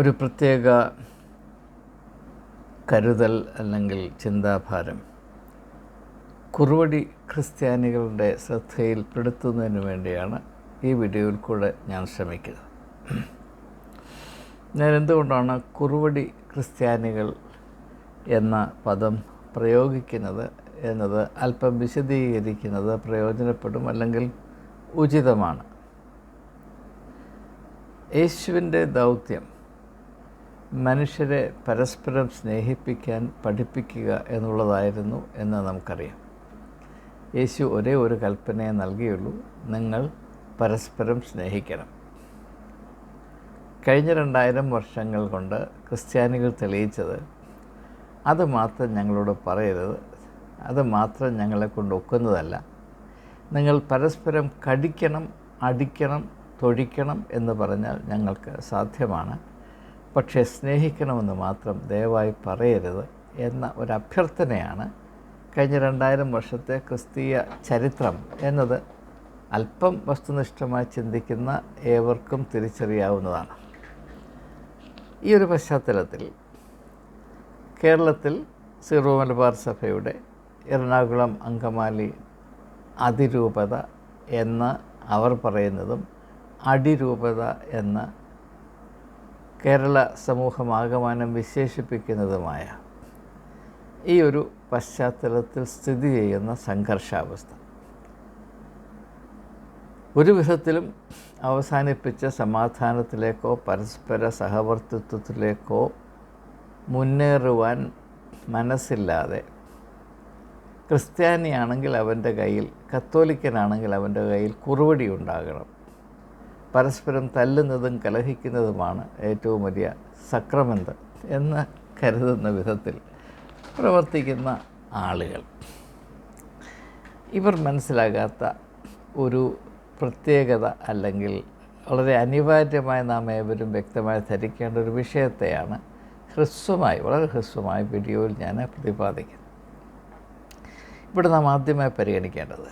ഒരു പ്രത്യേക കരുതൽ അല്ലെങ്കിൽ ചിന്താഭാരം. കുറുവടി ക്രിസ്ത്യാനികളുടെ ശ്രദ്ധയിൽപ്പെടുത്തുന്നതിന് വേണ്ടിയാണ് ഈ വീഡിയോയിൽ കൂടെ ഞാൻ ശ്രമിക്കുന്നത്. ഞാൻ എന്തുകൊണ്ടാണ് കുറുവടി ക്രിസ്ത്യാനികൾ എന്ന പദം പ്രയോഗിക്കുന്നത് എന്നത് അല്പം വിശദീകരിക്കുന്നത് പ്രയോജനപ്പെടും അല്ലെങ്കിൽ ഉചിതമാണ്. യേശുവിന്റെ ദൗത്യം മനുഷ്യരെ പരസ്പരം സ്നേഹിപ്പിക്കാൻ പഠിപ്പിക്കുക എന്നുള്ളതായിരുന്നു എന്ന് നമുക്കറിയാം. യേശു ഒരേ ഒരു കൽപ്പനയെ നൽകിയുള്ളൂ നിങ്ങൾ പരസ്പരം സ്നേഹിക്കണം. കഴിഞ്ഞ രണ്ടായിരം വർഷങ്ങൾ കൊണ്ട് ക്രിസ്ത്യാനികൾ തെളിയിച്ചത് അത് മാത്രം ഞങ്ങളോട് പറയരുത് അത് മാത്രം ഞങ്ങളെ കൊണ്ട് ഒക്കുന്നതല്ല. നിങ്ങൾ പരസ്പരം കടിക്കണം അടിക്കണം തൊഴിക്കണം എന്ന് പറഞ്ഞാൽ ഞങ്ങൾക്ക് സാധ്യമാണ്. പക്ഷേ സ്നേഹിക്കണമെന്ന് മാത്രം ദയവായി പറയരുത് എന്ന ഒരു അഭ്യർത്ഥനയാണ് കഴിഞ്ഞ രണ്ടായിരം വർഷത്തെ ക്രിസ്തീയ ചരിത്രം എന്നത് അല്പം വസ്തുനിഷ്ഠമായി ചിന്തിക്കുന്ന ഏവർക്കും തിരിച്ചറിയാവുന്നതാണ്. ഈ ഒരു പശ്ചാത്തലത്തിൽ കേരളത്തിൽ സീറോ മലബാർ സഭയുടെ എറണാകുളം അങ്കമാലി അതിരൂപത എന്ന് അവർ പറയുന്നതും അടിരൂപത എന്ന് കേരള സമൂഹമാകമാനം വിശേഷിപ്പിക്കുന്നതുമായ ഈ ഒരു പശ്ചാത്തലത്തിൽ സ്ഥിതി ചെയ്യുന്ന സംഘർഷാവസ്ഥ. ഒരു വിധത്തിലും അവസാനിപ്പിച്ച സമാധാനത്തിലേക്കോ പരസ്പര സഹവർത്തിത്വത്തിലേക്കോ മുന്നേറുവാൻ മനസ്സില്ലാതെ ക്രിസ്ത്യാനിയാണെങ്കിൽ അവന്റെ കയ്യിൽ കത്തോലിക്കനാണെങ്കിൽ അവന്റെ കയ്യിൽ കുറുവടി ഉണ്ടാകണം. പരസ്പരം തല്ലുന്നതും കലഹിക്കുന്നതുമാണ് ഏറ്റവും വലിയ സക്രമന്ത് എന്ന് കരുതുന്ന വിധത്തിൽ പ്രവർത്തിക്കുന്ന ആളുകൾ. ഇവർ മനസ്സിലാകാത്ത ഒരു പ്രത്യേകത അല്ലെങ്കിൽ വളരെ അനിവാര്യമായി നാം ഏവരും വ്യക്തമായി ധരിക്കേണ്ട ഒരു വിഷയത്തെയാണ് ഹ്രസ്വമായി വളരെ ഹ്രസ്വമായി വീഡിയോയിൽ ഞാൻ പ്രതിപാദിക്കുന്നത്. ഇവിടെ നാം ആദ്യമായി പരിഗണിക്കേണ്ടത്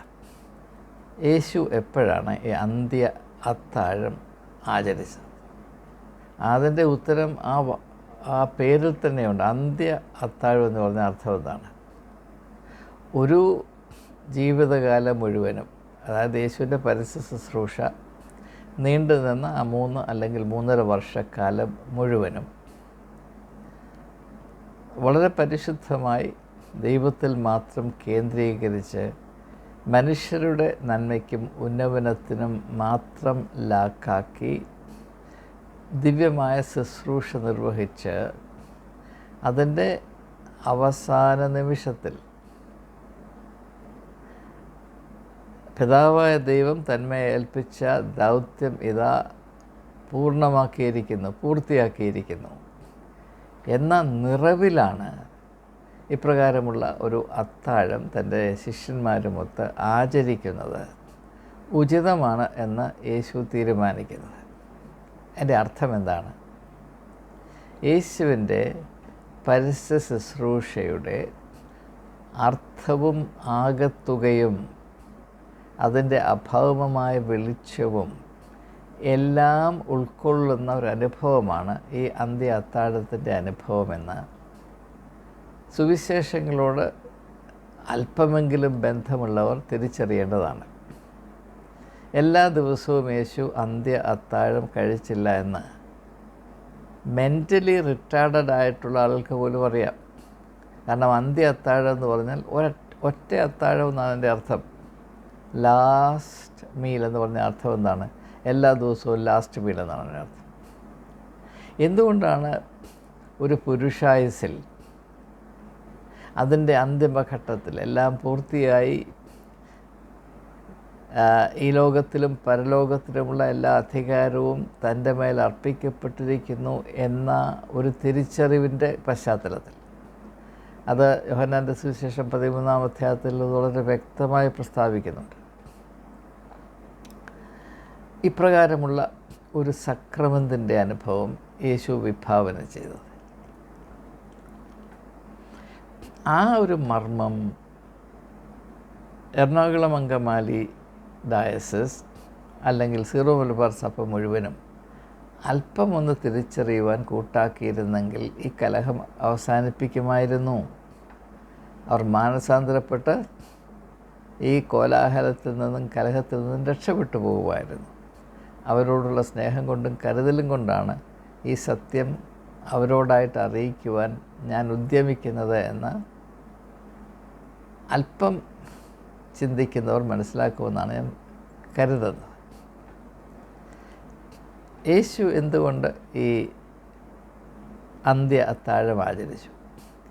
യേശു എപ്പോഴാണ് ഈ അന്ത്യ അത്താഴം ആചരിച്ചത്. അതിന്റെ ഉത്തരം ആ ആ പേരിൽ തന്നെയുണ്ട്. അന്ത്യ അത്താഴം എന്ന് പറഞ്ഞ അർത്ഥം എന്താണ്? ഒരു ജീവിതകാലം മുഴുവനും അതായത് യേശുവിന്റെ പരസ്യ ശുശ്രൂഷ നീണ്ടു നിന്ന ആ മൂന്ന് അല്ലെങ്കിൽ മൂന്നര വർഷക്കാലം മുഴുവനും വളരെ പരിശുദ്ധമായി ദൈവത്തിൽ മാത്രം കേന്ദ്രീകരിച്ച് മനുഷ്യരുടെ നന്മയ്ക്കും ഉന്നമനത്തിനും മാത്രം ലാക്കാക്കി ദിവ്യമായ ശുശ്രൂഷ നിർവഹിച്ച് അതിന്റെ അവസാന നിമിഷത്തിൽ പിതാവായ ദൈവം തന്മയെ ഏൽപ്പിച്ച ദൗത്യം ഇതാ പൂർണമാക്കിയിരിക്കുന്നു പൂർത്തിയാക്കിയിരിക്കുന്നു. എന്ന നിറവിലാണ് ഇപ്രകാരമുള്ള ഒരു അത്താഴം തന്റെ ശിഷ്യന്മാരുമൊത്ത് ആചരിക്കുന്നത് ഉചിതമാണ് എന്ന് യേശു തീരുമാനിക്കുന്നത്. എന്റെ അർത്ഥം എന്താണ്? യേശുവിന്റെ പരസ്യ ശുശ്രൂഷയുടെ അർത്ഥവും ആകത്തുകയും അതിന്റെ അഭാവമായ വെളിച്ചവും എല്ലാം ഉൾക്കൊള്ളുന്ന ഒരു അനുഭവമാണ് ഈ അന്ത്യ അത്താഴത്തിന്റെ അനുഭവമെന്ന് സുവിശേഷങ്ങളോട് അല്പമെങ്കിലും ബന്ധമുള്ളവർ തിരിച്ചറിയേണ്ടതാണ്. എല്ലാ ദിവസവും യേശു അന്ത്യ അത്താഴം കഴിച്ചില്ല എന്ന് മെന്റലി റിട്ടയർഡ് ആയിട്ടുള്ള ആൾക്ക് പോലും അറിയാം. കാരണം അന്ത്യ അത്താഴം എന്ന് പറഞ്ഞാൽ ഒറ്റ അത്താഴം എന്നാണ് എന്റെ അർത്ഥം. ലാസ്റ്റ് മീൽ എന്ന് പറഞ്ഞ അർത്ഥം എന്താണ്? എല്ലാ ദിവസവും ലാസ്റ്റ് മീൽ എന്നാണ് അതിന്റെ അർത്ഥം. എന്തുകൊണ്ടാണ് ഒരു പുരുഷായുസിൽ അതിന്റെ അന്തിമഘട്ടത്തിൽ എല്ലാം പൂർത്തിയായി ഈ ലോകത്തിലും പരലോകത്തിലുമുള്ള എല്ലാ അധികാരവും തന്റെ മേൽ അർപ്പിക്കപ്പെട്ടിരിക്കുന്നു എന്ന ഒരു തിരിച്ചറിവിന്റെ പശ്ചാത്തലത്തിൽ. അത് യോഹന്നാന്റെ സുവിശേഷം പതിമൂന്നാം അധ്യായത്തിൽ വളരെ വ്യക്തമായി പ്രസ്താവിക്കുന്നുണ്ട്. ഇപ്രകാരമുള്ള ഒരു സക്രമത്തിന്റെ അനുഭവം യേശു വിഭാവന ചെയ്തത്. ആ ഒരു മർമ്മം എറണാകുളം അങ്കമാലി ഡയസസ് അല്ലെങ്കിൽ സീറോ മലബാർ സഭ മുഴുവനും അല്പം ഒന്ന് തിരിച്ചറിയുവാൻ കൂട്ടാക്കിയിരുന്നെങ്കിൽ ഈ കലഹം അവസാനിപ്പിക്കുമായിരുന്നു. അവർ മാനസാന്തരപ്പെട്ട് ഈ കോലാഹലത്തിൽ നിന്നും കലഹത്തിൽ നിന്നും രക്ഷപ്പെട്ടു പോകുമായിരുന്നു. അവരോടുള്ള സ്നേഹം കൊണ്ടും കരുതലും കൊണ്ടാണ് ഈ സത്യം അവരോടായിട്ട് അറിയിക്കുവാൻ ഞാൻ ഉദ്യമിക്കുന്നത് എന്ന് അല്പം ചിന്തിക്കുന്നവർ മനസ്സിലാക്കുമെന്നാണ് ഞാൻ കരുതുന്നത്. യേശു എന്തുകൊണ്ട് ഈ അന്ത്യ അത്താഴം ആചരിച്ചു?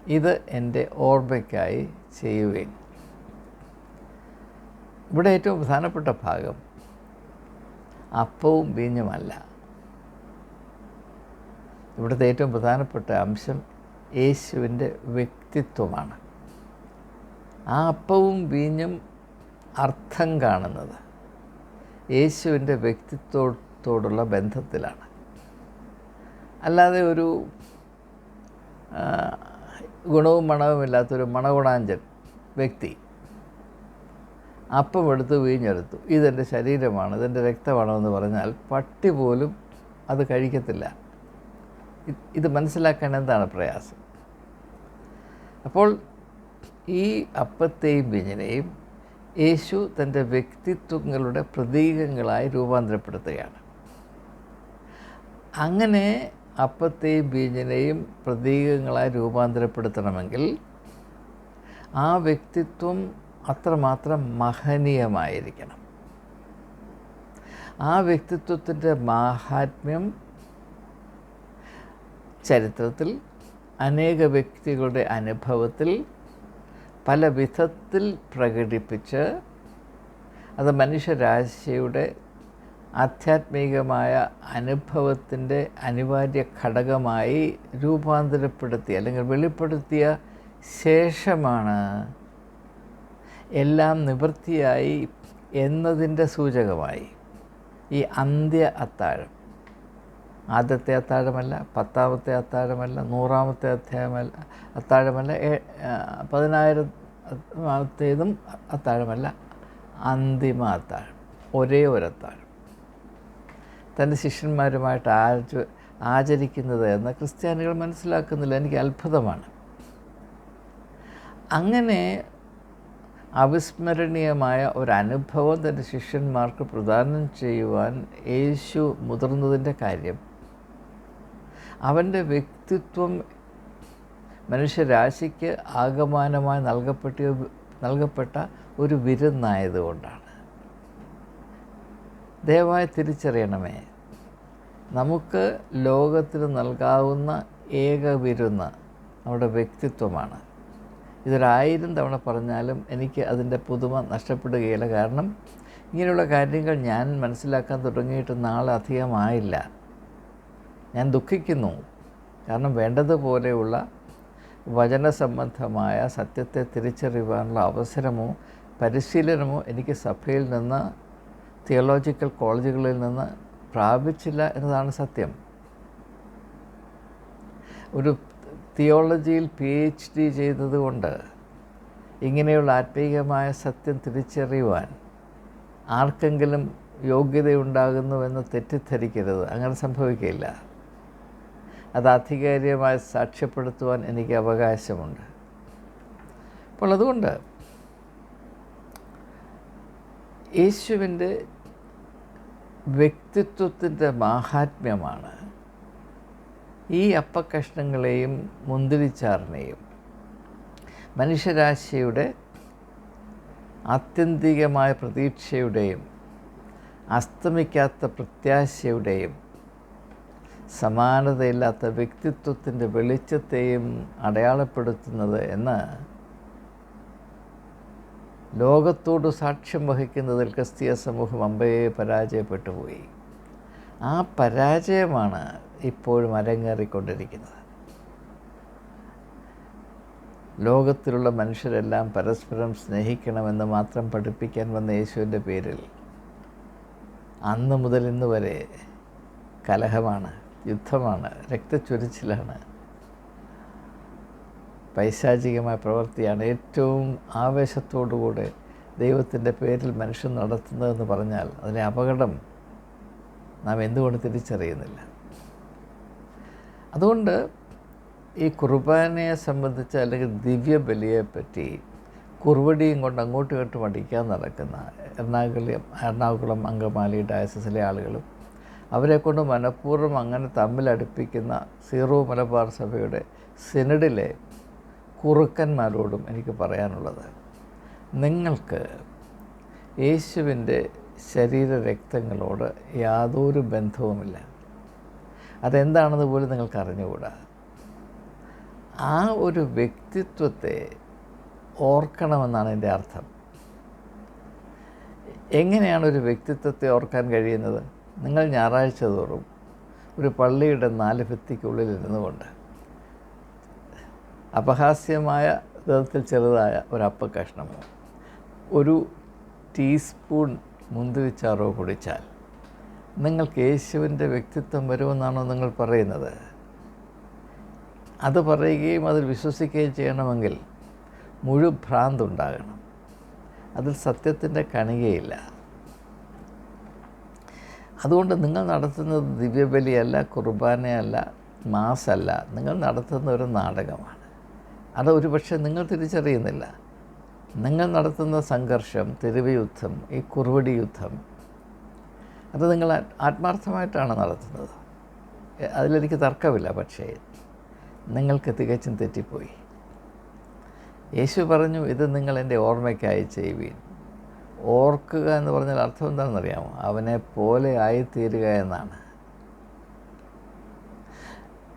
ഇത് എന്റെ ഓർമ്മയ്ക്കായി ചെയ്യുകയും ഇവിടെ ഏറ്റവും പ്രധാനപ്പെട്ട ഭാഗം അപ്പവും വീഞ്ഞുമല്ല. ഇവിടുത്തെ ഏറ്റവും പ്രധാനപ്പെട്ട അംശം യേശുവിന്റെ വ്യക്തിത്വമാണ്. ആ അപ്പവും വീഞ്ഞും അർത്ഥം കാണുന്നത് യേശുവിന്റെ വ്യക്തിത്വത്തോടുള്ള ബന്ധത്തിലാണ്. അല്ലാതെ ഒരു ഗുണവും മണവും മണവുമില്ലാത്തൊരു മണഗുണാഞ്ചൻ വ്യക്തി അപ്പം എടുത്ത് വീഞ്ഞെടുത്തു. ഇതെന്റെ ശരീരമാണ് ഇതെന്റെ രക്തമാണോ എന്ന് പറഞ്ഞാൽ പട്ടി പോലും അത് കഴിക്കത്തില്ല. ഇത് മനസ്സിലാക്കാൻ എന്താണ് പ്രയാസം? അപ്പോൾ ഈ അപ്പത്തെയും വീഞ്ഞിനെയും യേശു തന്റെ വ്യക്തിത്വങ്ങളുടെ പ്രതീകങ്ങളായി രൂപാന്തരപ്പെടുത്തുകയാണ്. അങ്ങനെ അപ്പത്തെയും ബീജനെയും പ്രതീകങ്ങളായി രൂപാന്തരപ്പെടുത്തണമെങ്കിൽ ആ വ്യക്തിത്വം അത്രമാത്രം മഹനീയമായിരിക്കണം. ആ വ്യക്തിത്വത്തിന്റെ മാഹാത്മ്യം ചരിത്രത്തിൽ അനേക വ്യക്തികളുടെ അനുഭവത്തിൽ പല വിധത്തിൽ പ്രകടിപ്പിച്ച് അത് മനുഷ്യരാശിയുടെ ആധ്യാത്മികമായ അനുഭവത്തിന്റെ അനിവാര്യ ഘടകമായി രൂപാന്തരപ്പെടുത്തിയ അല്ലെങ്കിൽ വെളിപ്പെടുത്തിയ ശേഷമാണ് എല്ലാം നിവൃത്തിയായി എന്നതിന്റെ സൂചകമായി ഈ അന്ത്യ അത്താഴം. ആദ്യത്തെ അത്താഴമല്ല പത്താമത്തെ അത്താഴമല്ല നൂറാമത്തെ അധ്യായമല്ല അത്താഴമല്ല പതിനായിരത്തേതും അത്താഴമല്ല അന്തിമ അത്താഴം ഒരേ ഒരു അത്താഴം. തന്റെ ശിഷ്യന്മാരുമായിട്ട് ആച ആചരിക്കുന്നത് എന്ന് ക്രിസ്ത്യാനികൾ മനസ്സിലാക്കുന്നില്ല എനിക്ക് അത്ഭുതമാണ്. അങ്ങനെ അവിസ്മരണീയമായ ഒരു അനുഭവം തന്റെ ശിഷ്യന്മാർക്ക് പ്രദാനം ചെയ്യുവാൻ യേശു മുതിർന്നതിന്റെ കാര്യം അവന്റെ വ്യക്തിത്വം മനുഷ്യരാശിക്ക് ആകമാനമായി നൽകപ്പെട്ട നൽകപ്പെട്ട ഒരു വിരുന്നായതുകൊണ്ടാണ്. ദയവായി തിരിച്ചറിയണമേ നമുക്ക് ലോകത്തിന് നൽകാവുന്ന ഏക വിരുന്ന് നമ്മുടെ വ്യക്തിത്വമാണ്. ഇതൊരായിരം തവണ പറഞ്ഞാലും എനിക്ക് അതിന്റെ പുതുമ നഷ്ടപ്പെടുകയില്ല. കാരണം ഇങ്ങനെയുള്ള കാര്യങ്ങൾ ഞാൻ മനസ്സിലാക്കാൻ തുടങ്ങിയിട്ട് നാളെ അധികമായില്ല ഞാൻ ദുഃഖിക്കുന്നു. കാരണം വേണ്ടതുപോലെയുള്ള വചനസംബന്ധമായ സത്യത്തെ തിരിച്ചറിയുവാനുള്ള അവസരമോ പരിശീലനമോ എനിക്ക് സഭയിൽ നിന്ന് തിയോളജിക്കൽ കോളേജുകളിൽ നിന്ന് പ്രാപിച്ചില്ല എന്നതാണ് സത്യം. ഒരു തിയോളജിയിൽ പി എച്ച് ഡി ചെയ്തതുകൊണ്ട് ഇങ്ങനെയുള്ള ആത്മീയമായ സത്യം തിരിച്ചറിയുവാൻ ആർക്കെങ്കിലും യോഗ്യതയുണ്ടാകുന്നുവെന്ന് തെറ്റിദ്ധരിക്കരുത്. അങ്ങനെ സംഭവിക്കില്ല. അത് ആധികാരികമായി സാക്ഷ്യപ്പെടുത്തുവാൻ എനിക്ക് അവകാശമുണ്ട്. അപ്പോൾ അതുകൊണ്ട് യേശുവിന്റെ വ്യക്തിത്വത്തിന്റെ മാഹാത്മ്യമാണ് ഈ അപ്പക്കഷ്ണങ്ങളെയും മുന്തിരിച്ചാറിനെയും മനുഷ്യരാശിയുടെ ആത്യന്തികമായ പ്രതീക്ഷയുടെയും അസ്തമിക്കാത്ത പ്രത്യാശയുടെയും സമാനതയില്ലാത്ത വ്യക്തിത്വത്തിന്റെ വെളിച്ചത്തെയും അടയാളപ്പെടുത്തുന്നത് എന്ന് ലോകത്തോട് സാക്ഷ്യം വഹിക്കുന്നതിൽ ക്രിസ്തീയ സമൂഹം അമ്പയെ പരാജയപ്പെട്ടു പോയി. ആ പരാജയമാണ് ഇപ്പോഴും അരങ്ങേറിക്കൊണ്ടിരിക്കുന്നത്. ലോകത്തിലുള്ള മനുഷ്യരെല്ലാം പരസ്പരം സ്നേഹിക്കണമെന്ന് മാത്രം പഠിപ്പിക്കാൻ വന്ന യേശുവിന്റെ പേരിൽ അന്ന് മുതൽ ഇന്ന് വരെ കലഹമാണ് യുദ്ധമാണ് രക്തച്ചൊരിച്ചിലാണ്. പൈശാചികമായ പ്രവൃത്തിയാണ് ഏറ്റവും ആവേശത്തോടുകൂടെ ദൈവത്തിന്റെ പേരിൽ മനുഷ്യൻ നടത്തുന്നതെന്ന് പറഞ്ഞാൽ അതിനെ അപകടം നാം എന്തുകൊണ്ട് തിരിച്ചറിയുന്നില്ല? അതുകൊണ്ട് ഈ കുർബാനയെ സംബന്ധിച്ച് അല്ലെങ്കിൽ ദിവ്യബലിയെ പറ്റി കുറുവടിയും കൊണ്ട് അങ്ങോട്ടും ഇങ്ങോട്ടും അടിക്കാൻ നടക്കുന്ന എറണാകുളം എറണാകുളം അങ്കമാലി ഡയസസിലെ ആളുകളും അവരെ കൊണ്ട് മനഃപൂർവം അങ്ങനെ തമ്മിലടുപ്പിക്കുന്ന സീറോ മലബാർ സഭയുടെ സിനഡിലെ കുറുക്കന്മാരോടും എനിക്ക് പറയാനുള്ളത്. നിങ്ങൾക്ക് യേശുവിന്റെ ശരീര രക്തങ്ങളോട് യാതൊരു ബന്ധവുമില്ല. അതെന്താണെന്ന് പോലും നിങ്ങൾക്ക് അറിഞ്ഞുകൂടാ ആ ഒരു വ്യക്തിത്വത്തെ ഓർക്കണമെന്നാണ് എന്റെ അർത്ഥം. എങ്ങനെയാണ് ഒരു വ്യക്തിത്വത്തെ ഓർക്കാൻ കഴിയുന്നത്? നിങ്ങൾ ഞായറാഴ്ച തോറും ഒരു പള്ളിയുടെ നാല് ഭിത്തിക്കുള്ളിൽ ഇരുന്നുകൊണ്ട് അപഹാസ്യമായ വിധത്തിൽ ചെറുതായ ഒരു അപ്പ അപ്പക്കഷ്ണമോ ഒരു ടീസ്പൂൺ മുന്തിരിച്ചാറോ കുടിച്ചാൽ നിങ്ങൾക്ക് യേശുവിന്റെ വ്യക്തിത്വം വരുമെന്നാണോ നിങ്ങൾ പറയുന്നത്? അത് പറയുകയും അതിൽ വിശ്വസിക്കുകയും ചെയ്യണമെങ്കിൽ മുഴുഭ്രാന്തുണ്ടാകണം അതിൽ സത്യത്തിന്റെ കണികയില്ല. അതുകൊണ്ട് നിങ്ങൾ നടത്തുന്നത് ദിവ്യബലിയല്ല കുർബാനയല്ല മാസല്ല. നിങ്ങൾ നടത്തുന്ന ഒരു നാടകമാണ്. അത് ഒരുപക്ഷെ നിങ്ങൾ തിരിച്ചറിയുന്നില്ല. നിങ്ങൾ നടത്തുന്ന സംഘർഷം തെരുവ് യുദ്ധം ഈ കുറുവടി യുദ്ധം അത് നിങ്ങൾ ആത്മാർത്ഥമായിട്ടാണ് നടത്തുന്നത്. അതിലെനിക്ക് തർക്കമില്ല പക്ഷേ നിങ്ങൾക്ക് തികച്ചും തെറ്റിപ്പോയി. യേശു പറഞ്ഞു ഇത് നിങ്ങൾ എന്റെ ഓർമ്മയ്ക്കായി ചെയ്യുവീൻ. ഓർക്കുക എന്ന് പറഞ്ഞാൽ അർത്ഥം എന്താണെന്നറിയാമോ? അവനെ പോലെ ആയിത്തീരുക എന്നാണ്.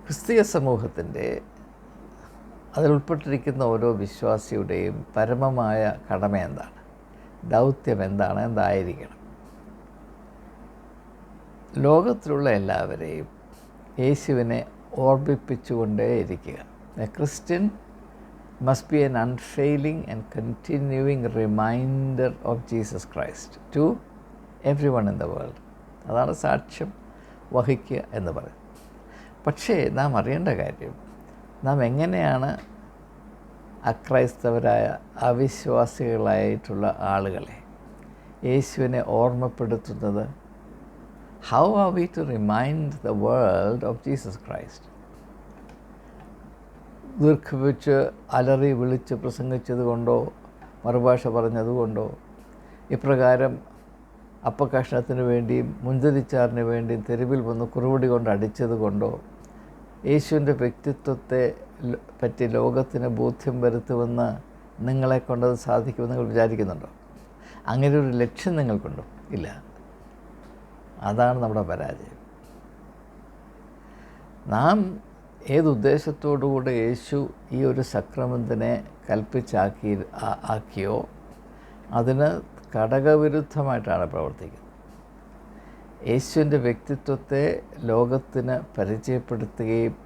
ക്രിസ്തീയ സമൂഹത്തിന്റെ അതിലുൾപ്പെട്ടിരിക്കുന്ന ഓരോ വിശ്വാസിയുടെയും പരമമായ കടമ എന്താണ്? ദൗത്യം എന്താണ്? എന്തായിരിക്കണം? ലോകത്തിലുള്ള എല്ലാവരെയും യേശുവിനെ ഓർമ്മിപ്പിച്ചുകൊണ്ടേയിരിക്കുക. Christian must be an unfailing and continuing reminder of Jesus Christ to everyone in the world. അതാണ് സാക്ഷ്യം വഹിക്കുക എന്ന് പറയും പക്ഷേ നാം അറിയേണ്ട കാര്യം നാം എങ്ങനെയാണ് അക്രൈസ്തവരായ അവിശ്വാസികളായിട്ടുള്ള ആളുകളെ യേശുവിനെ ഓർമ്മപ്പെടുത്തുന്നത്? How are we to remind the world of Jesus Christ ദീർഘിപ്പിച്ച് അലറി വിളിച്ച് പ്രസംഗിച്ചത് കൊണ്ടോ മറുഭാഷ പറഞ്ഞതുകൊണ്ടോ ഇപ്രകാരം അപ്പകഷ്ണത്തിന് വേണ്ടിയും മുന്തിരിച്ചാറിന് വേണ്ടിയും തെരുവിൽ വന്ന് കുറുവടി കൊണ്ട് അടിച്ചത് കൊണ്ടോ യേശുവിന്റെ വ്യക്തിത്വത്തെ പറ്റി ലോകത്തിന് ബോധ്യം വരുത്തുമെന്ന് നിങ്ങളെ കൊണ്ടത് സാധിക്കുമെന്ന് നിങ്ങൾ വിചാരിക്കുന്നുണ്ടോ? അങ്ങനെ ഒരു ലക്ഷ്യം നിങ്ങൾക്കുണ്ടോ? ഇല്ല. അതാണ് നമ്മുടെ പരാജയം. നാം ഏതുദ്ദേശത്തോടുകൂടെ യേശു ഈ ഒരു സക്രമത്തിനെ കൽപ്പിച്ചാക്കി ആക്കിയോ? അതിന് ഘടകവിരുദ്ധമായിട്ടാണ് പ്രവർത്തിക്കുന്നത്. യേശുവിന്റെ വ്യക്തിത്വത്തെ ലോകത്തിന് പരിചയപ്പെടുത്തുകയും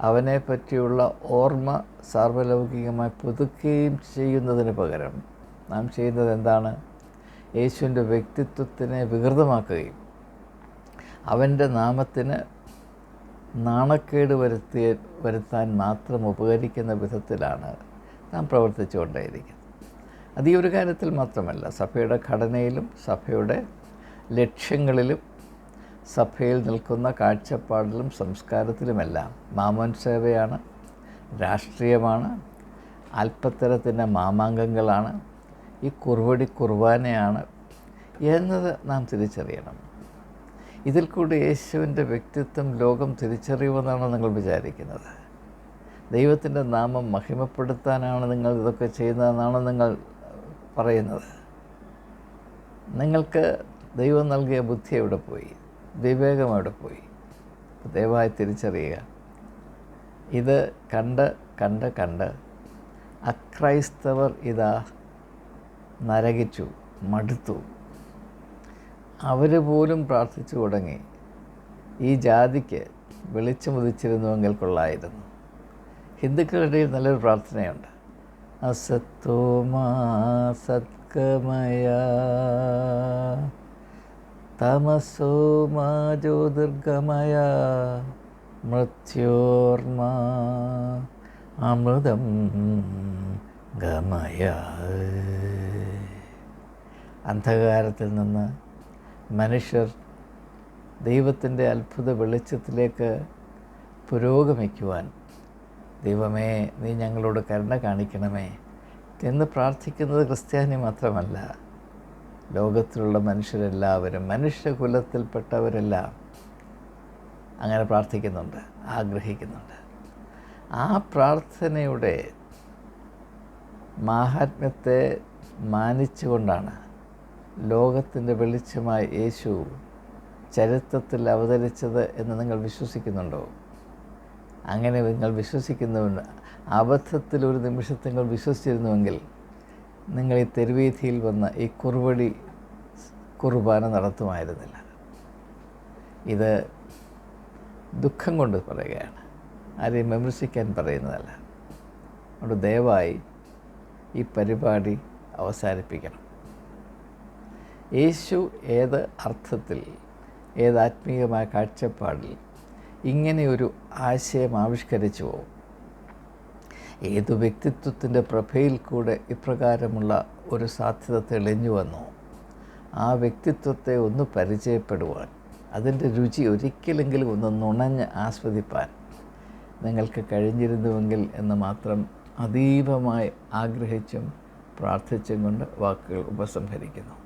അവനെ പറ്റിയുള്ള ഓർമ്മ സാർവലൗകികമായി പുതുക്കുകയും ചെയ്യുന്നതിന് പകരം നാം ചെയ്യുന്നത് എന്താണ്? യേശുവിന്റെ വ്യക്തിത്വത്തിനെ വികൃതമാക്കുകയും അവന്റെ നാമത്തിന് നാണക്കേട് വരുത്തിയ വരുത്താൻ മാത്രം ഉപകരിക്കുന്ന വിധത്തിലാണ് നാം പ്രവർത്തിച്ചുകൊണ്ടേയിരിക്കുന്നത്. അത് ഈ ഒരു കാര്യത്തിൽ മാത്രമല്ല. സഭയുടെ ഘടനയിലും സഭയുടെ ലക്ഷ്യങ്ങളിലും സഭയിൽ നിൽക്കുന്ന കാഴ്ചപ്പാടിലും സംസ്കാരത്തിലുമെല്ലാം മാമോൻ സേവയാണ് രാഷ്ട്രീയമാണ് അല്പത്തരത്തിന്റെ മാമാങ്കങ്ങളാണ് ഈ കുറുവടി കുർബാനയാണ് എന്നത് നാം തിരിച്ചറിയണം. ഇതിൽ കൂടി യേശുവിന്റെ വ്യക്തിത്വം ലോകം തിരിച്ചറിയുമെന്നാണ് നിങ്ങൾ വിചാരിക്കുന്നത്. ദൈവത്തിന്റെ നാമം മഹിമപ്പെടുത്താനാണ് നിങ്ങൾ ഇതൊക്കെ ചെയ്യുന്നതെന്നാണ് നിങ്ങൾ പറയുന്നത്. നിങ്ങൾക്ക് ദൈവം നൽകിയ ബുദ്ധി എവിടെ പോയി? വിവേകം എവിടെ പോയി? ദയവായി തിരിച്ചറിയുക. ഇത് കണ്ട് കണ്ട് കണ്ട് അക്രൈസ്തവർ ഇതാ നരകിച്ചു മടുത്തു. അവർ പോലും പ്രാർത്ഥിച്ചു തുടങ്ങി. ഈ ജാതിക്ക് വെളിച്ചമുദിച്ചിരുന്നുവെങ്കിൽ കൊള്ളായിരുന്നു. ഹിന്ദുക്കളുടെ നല്ലൊരു പ്രാർത്ഥനയുണ്ട്. അസത്തോമാ സത്കമയ തമസോമാ ജ്യോതിർഗമയ. മൃത്യോർമാ അമൃതം ഗമയ. അന്ധകാരത്തിൽ നിന്ന് മനുഷ്യർ ദൈവത്തിന്റെ അത്ഭുത വെളിച്ചത്തിലേക്ക് പുരോഗമിക്കുവാൻ ദൈവമേ നീ ഞങ്ങളോട് കരുണ കാണിക്കണമേ എന്ന് പ്രാർത്ഥിക്കുന്നത് ക്രിസ്ത്യാനി മാത്രമല്ല. ലോകത്തിലുള്ള മനുഷ്യരെല്ലാവരും മനുഷ്യകുലത്തിൽപ്പെട്ടവരെല്ലാം അങ്ങനെ പ്രാർത്ഥിക്കുന്നുണ്ട് ആഗ്രഹിക്കുന്നുണ്ട്. ആ പ്രാർത്ഥനയുടെ മാഹാത്മ്യത്തെ മാനിച്ചുകൊണ്ടാണ് ലോകത്തിന്റെ വെളിച്ചമായ യേശു ചരിത്രത്തിൽ അവതരിച്ചത് എന്ന് നിങ്ങൾ വിശ്വസിക്കുന്നുണ്ടോ? അങ്ങനെ നിങ്ങൾ വിശ്വസിക്കുന്നുണ്ട് അബദ്ധത്തിൽ ഒരു നിമിഷത്തിൽ നിങ്ങൾ വിശ്വസിച്ചിരുന്നുവെങ്കിൽ നിങ്ങൾ ഈ തെരുവീഥിയിൽ വന്ന ഈ കുറുപടി കുർബാന നടത്തുമായിരുന്നില്ല. ഇത് ദുഃഖം കൊണ്ട് പറയുകയാണ്. ആരെയും വിമർശിക്കാൻ പറയുന്നതല്ല. അതുകൊണ്ട് ദയവായി ഈ പരിപാടി അവസാനിപ്പിക്കണം. യേശു ഏത് അർത്ഥത്തിൽ ഏത് ആത്മീയമായ കാഴ്ചപ്പാടിൽ ഇങ്ങനെയൊരു ആശയം ആവിഷ്കരിച്ചുവോ ഏതു വ്യക്തിത്വത്തിന്റെ പ്രഭയിൽ കൂടെ ഇപ്രകാരമുള്ള ഒരു സാധ്യത തെളിഞ്ഞു വന്നു? ആ വ്യക്തിത്വത്തെ ഒന്ന് പരിചയപ്പെടുവാൻ അതിന്റെ രുചി ഒരിക്കലെങ്കിലും ഒന്ന് നുണഞ്ഞ് ആസ്വദിപ്പാൻ നിങ്ങൾക്ക് കഴിഞ്ഞിരുന്നുവെങ്കിൽ എന്ന് മാത്രം അതീവമായി ആഗ്രഹിച്ചും പ്രാർത്ഥിച്ചും കൊണ്ട് വാക്കുകൾ ഉപസംഹരിക്കുന്നു.